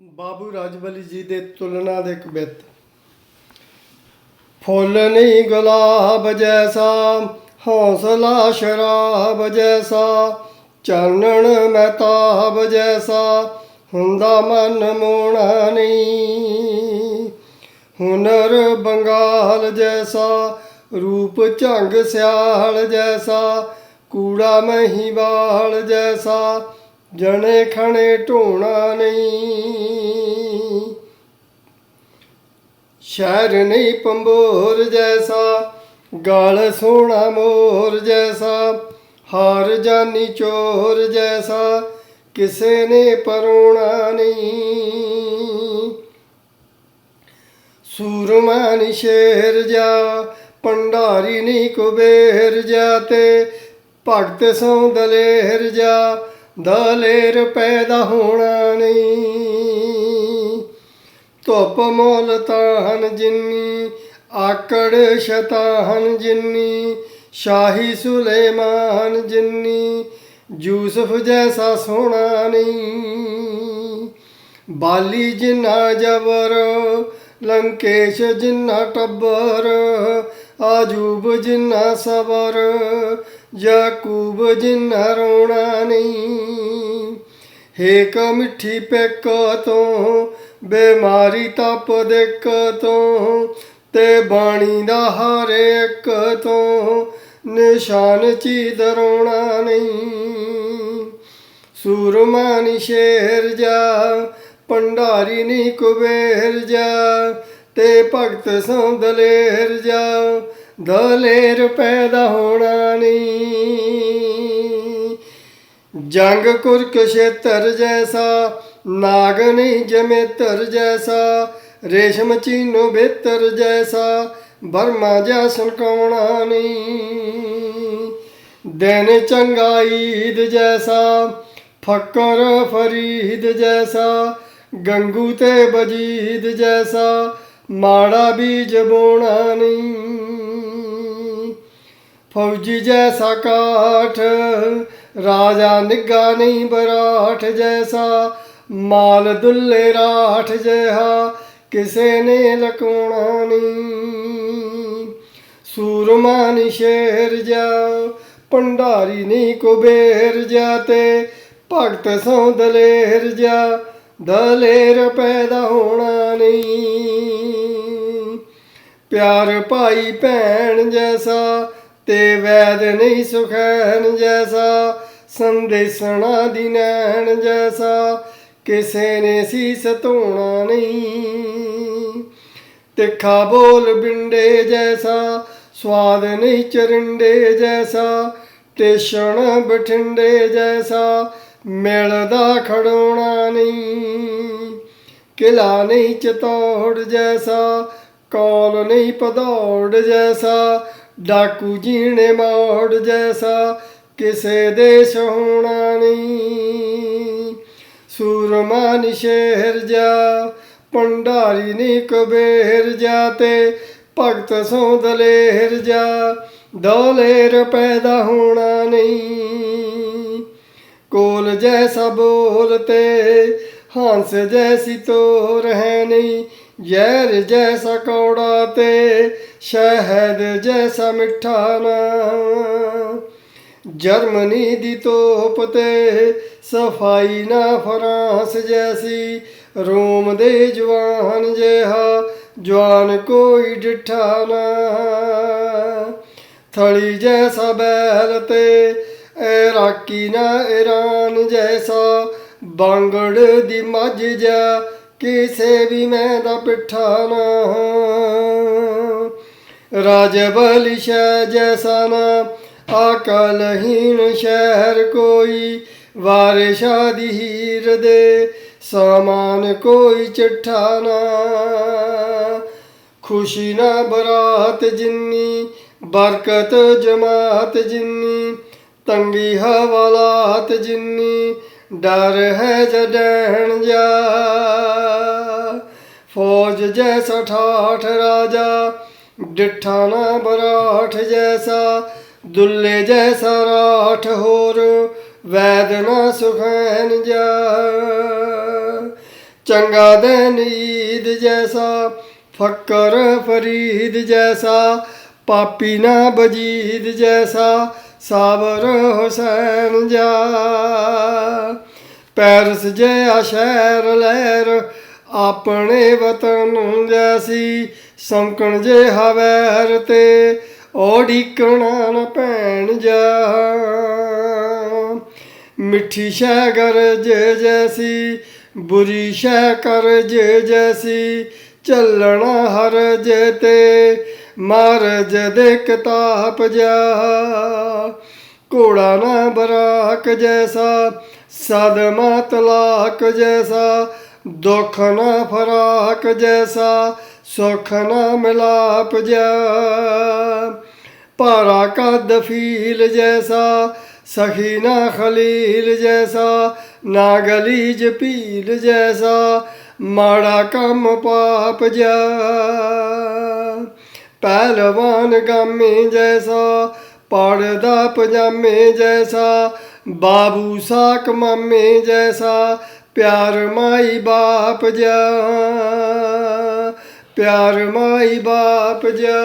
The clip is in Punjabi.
ਬਾਬੂ ਰਾਜਬਲੀ ਜੀ ਦੇ ਤੁਲਨਾ ਦੇ ਕਵਿਤ ਫੁੱਲ ਨਹੀਂ ਗੁਲਾਬ ਜੈਸਾ, ਹੌਸਲਾ ਸ਼ਰਾਬ ਜੈਸਾ ਚਾਨਣ ਮਹਿਤਾਬ ਜੈਸਾ, ਹੁੰਦਾ ਮਨ ਮੋਣਾ ਨਹੀਂ। ਹੁਨਰ ਬੰਗਾਲ ਜੈਸਾ, ਰੂਪ ਝੰਗ ਸਿਆਲ ਜੈਸਾ, ਕੂੜਾ ਮਹੀਵਾਲ ਜੈਸਾ ਜਣੇ ਖਣੇ ਢੋਣਾ ਨਹੀਂ। ਸ਼ਹਿਰ ਨਹੀਂ ਪੰਬੋਰ ਜੈਸਾ, ਗਾਲ ਸੋਹਣਾ ਮੋਰ ਜੈਸਾ, ਹਾਰ ਜਾਨੀ ਚੋਰ ਜੈਸਾ, ਕਿਸੇ ਨੇ ਪਰੋਣਾ ਨਹੀਂ। ਸੂਰਮਾ ਨੀ ਸ਼ੇਰ ਜਾ ਪੰਡਾਰੀ ਨੀ ਕੁਬੇਰ ਜਾ ਤੇ ਭਗਤ ਸੋ ਦਲੇਰ ਜਾ ਦਲੇਰ ਪੈਦਾ ਹੋਣਾ ਨਹੀਂ। ਧੁੱਪ ਮੋਲ ਤਾਹਨ ਜਿੰਨੀ, ਆਕੜ ਸ਼ਤਾਹਨ ਜਿੰਨੀ, ਸ਼ਾਹੀ ਸੁਲੇਮਾਨ ਜਿੰਨੀ, ਯੂਸਫ ਜੈਸਾ ਸੋਹਣਾ ਨਹੀਂ। ਬਾਲੀ ਜਿੰਨਾ ਜਬਰ, ਲੰਕੇਸ਼ ਜਿੰਨਾ ਟੱਬਰ, ਆਜੂਬ ਜਿੰਨਾ ਸਬਰ ਯਾਕੂਬ ਜਿੰਨਾ ਰੋਣਾ ਨਹੀਂ, ਹੇਕ ਮਿੱਠੀ ਪੈਕ ਤੋਂ, ਬਿਮਾਰੀ ਤਪ ਦੇਕ ਤੋਂ, ਤੇ ਬਾਣੀ ਦਾ ਹਰ ਇੱਕ ਤੋਂ, ਨਿਸ਼ਾਨ ਚੀਦ ਰੋਣਾ ਨਹੀਂ। ਸੂਰਮਾ ਨੀ ਸ਼ੇਰ ਜਾ ਪੰਡਾਰੀ ਨੀ ਕੁਬੇਰ ਜਾ, ਤੇ ਭਗਤ ਸੌਂਦਲੇਰ ਜਾ ਜਾ ਦਲੇਰ ਪੈਦਾ ਹੋਣਾ ਨਹੀਂ। ਜੰਗ ਕੁਰਕਸ਼ੇਤਰ ਜੈਸਾ, ਨਾਗ ਨਹੀਂ ਜਮੇਤਰ ਜੈਸਾ, ਰੇਸ਼ਮ ਚੀਨੋ ਬੇਤਰ ਜੈਸਾ ਬਰਮਾ ਜੈਸਨ ਕੌਣਾ ਨਹੀਂ। ਦਿਨ ਚੰਗਾ ਜੈਸਾ, ਫਕਰ ਫਰੀਦ ਜੈਸਾ, ਗੰਗੂ ਤੇ ਬਜੀਦ ਜੈਸਾ, ਮਾੜਾ ਬੀਜ ਬੋਣਾ ਨਹੀਂ। ਫੌਜੀ ਜੈਸਾ ਕਾਠ, ਰਾਜਾ ਨਿੱਗਾ ਨਹੀਂ ਬਰਾਠ ਜੈਸਾ, ਮਾਲ ਦੁੱਲੇ ਰਾਠ ਜਿਹਾ, ਕਿਸੇ ਨੇ ਲਕਾਉਣਾ ਨਹੀਂ। ਸੂਰਮਾ ਨੀ ਸ਼ੇਰ ਜਾ ਭੰਡਾਰੀ ਨੀ ਕੁਬੇਰ ਜਾ ਤੇ ਭਗਤ ਸੋ ਦਲੇਰ ਜਾ ਦਲੇਰ ਪੈਦਾ ਹੋਣਾ ਨਹੀਂ। ਪਿਆਰ ਭਾਈ ਭੈਣ ਜੈਸਾ ਤੇ ਵੈਦ ਨਹੀਂ ਸੁਖੈਨ ਜੈਸਾ, ਸੰਦੇਸਣਾ ਦੀ ਨੈਣ ਜੈਸਾ, ਕਿਸੇ ਨੇ ਸੀਸ ਧੋਣਾ ਨਹੀਂ। ਤਿੱਖਾ ਬੋਲ ਬਿੰਡੇ ਜੈਸਾ, ਸਵਾਦ ਨਹੀਂ ਚਰਿੰਡੇ ਜੈਸਾ ਟੇਸ਼ਣ ਬਠਿੰਡੇ ਜੈਸਾ, ਮਿਲਦਾ ਖੜੋਣਾ ਨਹੀਂ। ਕਿਲਾ ਨਹੀਂ ਚਤੌੜ ਜੈਸਾ, ਕੌਲ ਨਹੀਂ ਪਦੌੜ ਜੈਸਾ ਡਾਕੂ ਜੀਣੇ ਮੋੜ ਜੈਸਾ ਕਿਸੇ ਦੇਸ਼ ਹੋਣਾ ਨਹੀਂ। ਸੂਰਮਾ ਨੀ ਸ਼ੇਰ ਜਾ, ਪੰਡਾਰੀ ਨੀ ਕਬੇਰ ਜਾ ਤੇ ਭਗਤ ਸੋ ਦਲੇਰ ਜਾ, ਦਲੇਰ ਪੈਦਾ ਹੋਣਾ ਨਹੀਂ। ਕੋਲ ਜੈਸਾ ਬੋਲ ਤੇ, ਹੰਸ ਜੈਸੀ ਤੋਰ ਹੈ ਨਹੀਂ ਜ਼ਹਿਰ ਜੈਸਾ ਕੌੜਾ ਤੇ ਸ਼ਹਿਦ ਜੈਸਾ ਮਿੱਠਾ ਨਾ। ਜਰਮਨੀ ਦੀ ਤੋਪ ਤੇ ਸਫ਼ਾਈ ਨਾ ਫਰਾਂਸ ਜੈਸੀ, ਰੋਮ ਦੇ ਜਵਾਨ ਜਿਹਾ ਜਵਾਨ ਕੋਈ ਡਿਠਾ ਨਾ। ਥਲੀ ਜੈਸਾ ਬੈਲ ਤੇ ਇਰਾਕੀ ਨਾ ਈਰਾਨ ਜੈਸਾ, ਬਾਂਗੜ ਦੀ ਮੱਝ ਜਾ ਕਿਸੇ ਵੀ ਮੈਂ ਦਾ ਪਿੱਠਾ ਨਾ। ਰਾਜਬਲੀ ਸ਼ਹਿ ਜੈਸਾ ਨਾ ਅਕਲਹੀਨ ਸ਼ਹਿਰ ਕੋਈ, ਵਾਰਿਸ਼ਾ ਦੀ ਹੀਰ ਦੇ ਸਮਾਨ ਕੋਈ ਚਿੱਠਾ ਨਾ। ਖੁਸ਼ੀ ਨਾ ਬਰਾਤ ਜਿੰਨੀ, ਬਰਕਤ ਜਮਾਤ ਜਿੰਨੀ, ਤੰਗੀ ਹਵਾਲਾਤ ਜਿੰਨੀ ਡਰ ਹੈ ਜਡਣ ਜਾ। ਫੌਜ ਜੈਸਾ ਠਾਠ ਰਾਜਾ, ਡਿਠਾ ਨਾ ਬਰਾਠ ਜੈਸਾ, ਦੁੱਲੇ ਜੈਸਾ ਰਾਠ ਹੋਰ, ਵੈਦ ਨਾ ਸੁਖੈਨ ਜਾ। ਚੰਗਾ ਦਿਨ ਨੀਦ ਜੈਸਾ, ਫਕਰ ਫਰੀਦ ਜੈਸਾ, ਪਾਪੀ ਨਾ ਬਜੀਦ ਜੈਸਾ ਸਾਬਰ ਹੁਸੈਨ ਜਾ। ਪੈਰਸ ਜਿਹਾ ਸ਼ਹਿਰ ਲਹਿਰ, ਆਪਣੇ ਵਤਨ ਜੈਸੀ ਸੰਕਣ ਜੇ ਹਵੈਰ ਤੇ ਓੜੀਕਣਾ ਨ ਭੈਣ ਜਾ। ਮਿੱਠੀ ਸ਼ੈ ਗਰਜ ਜੈਸੀ, ਬੁਰੀ ਸ਼ੈ ਕਰਜ ਜੈਸੀ, ਚੱਲਣਾ ਹਰ ਜੇ ਤੇ ਮਾਰਜ ਦੇ ਕਿਤਾਬ ਜਾ ਘੋੜਾ ਨਾ ਬਰਾਕ ਜੈਸਾ ਸਦਮਾ ਤਲਾਕ ਜੈਸਾ। ਦੁੱਖ ਨਾ ਫਰਾਕ ਜੈਸਾ, ਸੁਖ ਨਾ ਮਿਲਾਪ ਜਾ ਭਾਰਾ ਕਦ ਫੀਲ ਜੈਸਾ, ਸਖੀ ਨਾ ਖਲੀਲ ਜੈਸਾ। ਨਾ ਗਲੀਜ ਪੀਲ ਜੈਸਾ, ਮਾੜਾ ਕੰਮ ਪਾਪ ਜਾ ਪਹਿਲਵਾਨ ਗਾਮੇ ਜੈਸਾ ਪੜਦਾ ਪਜਾਮੇ ਜੈਸਾ, ਬਾਬੂ ਸਾਕ ਮਾਮੇ ਜੈਸਾ, ਪਿਆਰ ਮਾਈ ਬਾਪ ਜਾ ਪਿਆਰ ਮਾਈ ਬਾਪ ਜਾ